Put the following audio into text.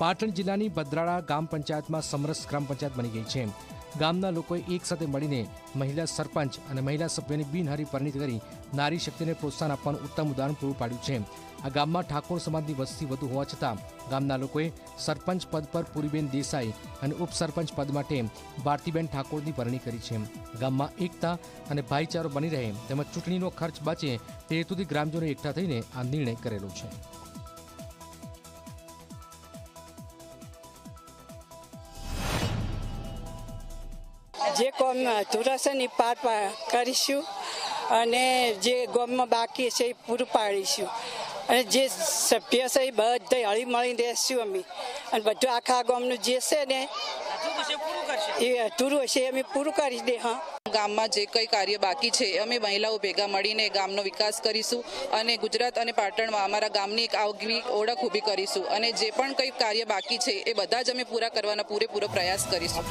પાટણ જિલ્લાની ભદ્રાળા ગામ પંચાયતમાં સમરસ ગ્રામ પંચાયત બની ગઈ છે. ગામના લોકોએ એક સાથે મળીને મહિલા સરપંચ અને મહિલા સભ્યની બિનહરી પરિણિત કરી નારી શક્તિને પ્રોત્સાહન આપવાનું ઉત્તમ ઉદાહરણ પૂરું પાડ્યું છે. આ ગામમાં ઠાકોર સમાજની વસ્તી વધુ હોવા છતાં ગામના લોકોએ સરપંચ પદ પર પુરીબેન દેસાઈ અને ઉપસરપંચ પદ માટે ભારતીબેન ઠાકોરની પરણી કરી છે. ગામમાં એકતા અને ભાઈચારો બની રહે તેમજ ચૂંટણીનો ખર્ચ બચે તે હેતુથી ગ્રામજનો એકઠા થઈને આ નિર્ણય કરેલો છે. જે કોમ ને એ પાર પા- કરીશું અને જે ગોમમાં બાકી છે એ પૂરું પાડીશું. અને જે સભ્ય છે એ બધા હળી મળી રહેશું અમે. અને બધું આખા ગામનું જે છે ને એ અધૂરું હશે એ અમે પૂરું કરી દે હા. ગામમાં જે કંઈ કાર્ય બાકી છે અમે મહિલાઓ ભેગા મળીને ગામનો વિકાસ કરીશું અને ગુજરાત અને પાટણમાં અમારા ગામની એક આગવી ઓળખ ઊભી કરીશું. અને જે પણ કંઈ કાર્ય બાકી છે એ બધા જ અમે પૂરા કરવાના પૂરેપૂરો પ્રયાસ કરીશું.